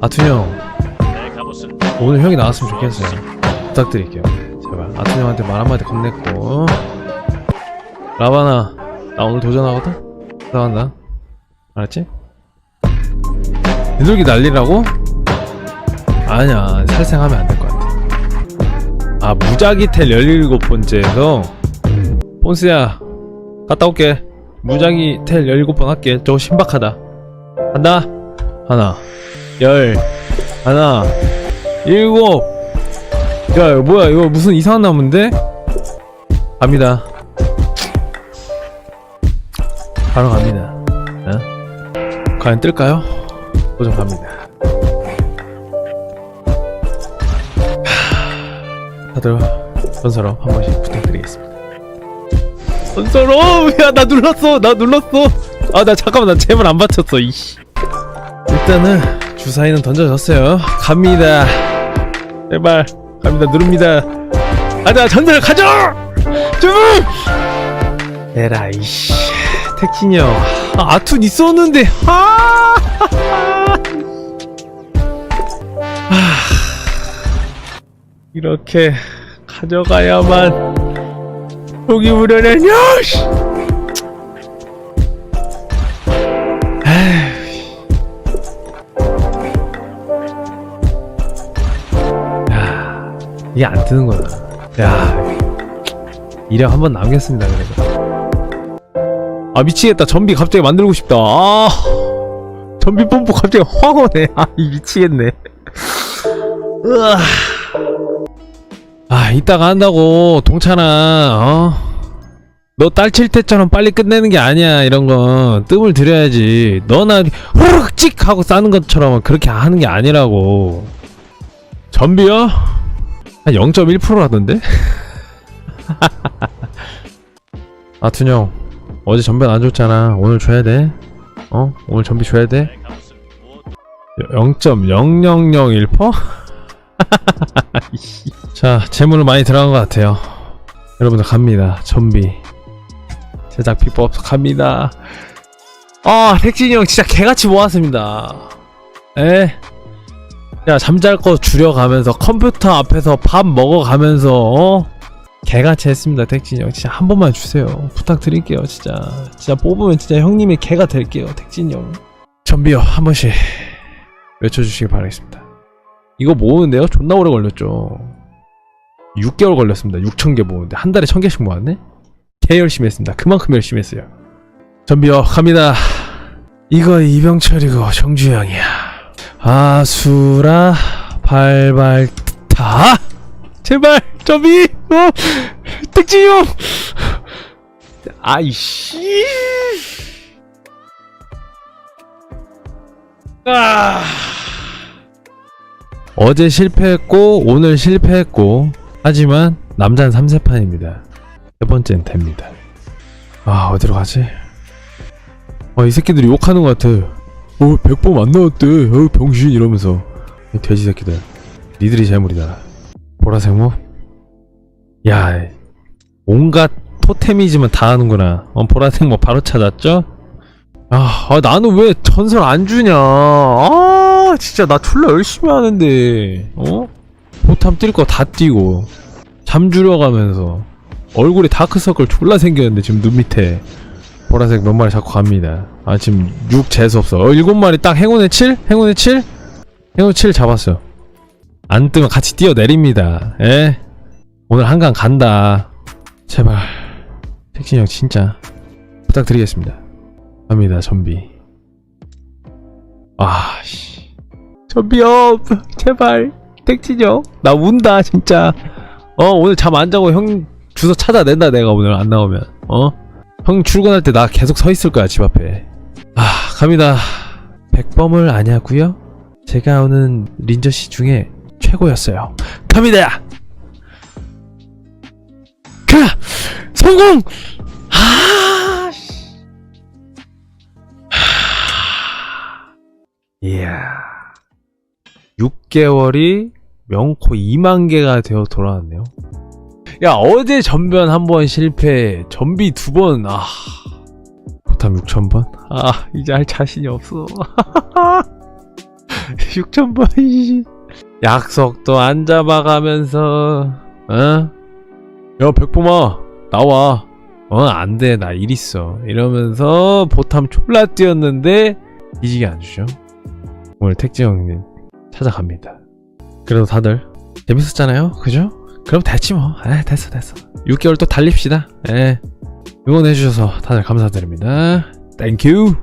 아툰 형. 내 갑옷은 오늘 형이 나왔으면 좋겠어요. 부탁드릴게요. 제발. 아툰 형한테 말 한마디 건넸고. 라바나 나 오늘 도전하거든? 부탁한다. 알았지? 비둘기 날리라고? 아니야. 살생하면 안 될 것 같아. 아 무작위텔 17번째에서? 본스야 갔다 올게. 무작위 텔 17번 할게. 저거 신박하다. 간다. 하나 열 하나 일곱. 야 뭐야? 이거 무슨 이상한 나무인데? 갑니다. 바로 갑니다. 어? 과연 뜰까요? 도전 갑니다. 하, 다들 전설업 한 번씩 부탁드리겠습니다. 전설업! 야나 눌렀어! 나 눌렀어! 아 나 잠깐만 나 잼을 안 받쳤어 이씨. 일단은 주사위는 던져졌어요. 갑니다. 제발 갑니다. 누릅니다. 가자 전설 가자! 주문 에라 이씨. 택진이 형 아, 아툰 있었는데. 아! 아, 이렇게 가져가야만 속이 우려내냐 이게 안 뜨는구나. 야, 이력 한번 남겼습니다, 그래도. 아, 미치겠다. 전비 갑자기 만들고 싶다. 아, 전비 뽐뿌 갑자기 확 오네. 아, 이 미치겠네. 으아. 아, 이따가 한다고, 동찬아, 어? 너 딸 칠 때처럼 빨리 끝내는 게 아니야, 이런 건. 뜸을 들여야지. 너나 후룩 찍! 하고 싸는 것처럼 그렇게 하는 게 아니라고. 전비요? 한 0.1%라던데? 아툰 형 어제 전변 안 줬잖아 오늘 줘야 돼 어? 오늘 전비 줘야 돼? 내 갑옷은 무엇 0.0001%? 자 재물을 많이 들어간 것 같아요 여러분들 갑니다 전비 제작 비법 갑니다 아 택진이 형 진짜 개같이 모았습니다 에? 야 잠잘 거 줄여가면서 컴퓨터 앞에서 밥 먹어가면서 어? 개같이 했습니다 택진이 형. 진짜 한 번만 주세요. 부탁드릴게요 진짜. 진짜 뽑으면 진짜 형님의 개가 될게요 택진이 형. 전비요 한 번씩 외쳐주시기 바라겠습니다. 이거 모으는데요? 존나 오래 걸렸죠. 6개월 걸렸습니다. 6천개 모으는데. 한 달에 1000개씩 모았네? 개 열심히 했습니다. 그만큼 열심히 했어요. 전비요 갑니다. 이거 이병철이고 정주영이야 아수라 발발타. 제발 점이 어 택지용. 아이씨. 아. 어제 실패했고 오늘 실패했고 하지만 남자는 3세판입니다. 세 번째는 됩니다. 아 어디로 가지? 아이 새끼들이 욕하는 것 같아 어, 100번 안 나왔대. 어, 병신 이러면서. 이 돼지 새끼들. 니들이 재물이다. 보라색 뭐? 야, 온갖 토템이지만 다 하는구나. 어, 보라색 뭐 바로 찾았죠? 아, 아, 나는 왜 전설 안 주냐? 아, 진짜 나 졸라 열심히 하는데. 어? 보탐 뛸 거 다 뛰고. 잠 줄여가면서. 얼굴에 다크서클 졸라 생겼는데 지금 눈 밑에. 보라색 몇 마리 자꾸 갑니다. 아 지금 6 재수 없어. 어 7마리 딱 행운의 7? 행운의 7? 행운 7 잡았어요. 안 뜨면 같이 뛰어내립니다. 예? 오늘 한강 간다. 제발. 택신이 형 진짜 부탁드리겠습니다. 갑니다 전비. 아 씨. 전비 형 제발 택신이 형나 운다 진짜. 어 오늘 잠 안 자고 형 주소 찾아낸다 내가 오늘 안 나오면. 어? 형 출근할 때 나 계속 서 있을 거야 집 앞에. 아 갑니다. 백범을 아냐고요? 제가 오는 린저 씨 중에 최고였어요. 갑니다! 가! 성공! 아 씨. 하... 이야. 6개월이 명코 2만 개가 되어 돌아왔네요 야 어제 전변 한 번 실패. 전비 두 번. 아. 포탐 6천번? 아 이제 할 자신이 없어. 6천번 약속도 안 잡아가면서 어? 야 백범아 나와. 어 안돼. 나 일 있어. 이러면서 보탐 졸라 뛰었는데 이지게 안 주죠. 오늘 택지 형님 찾아갑니다. 그래도 다들 재밌었잖아요. 그죠? 그럼 됐지 뭐. 에, 됐어 됐어. 6개월 또 달립시다. 에, 응원해주셔서 다들 감사드립니다. 땡큐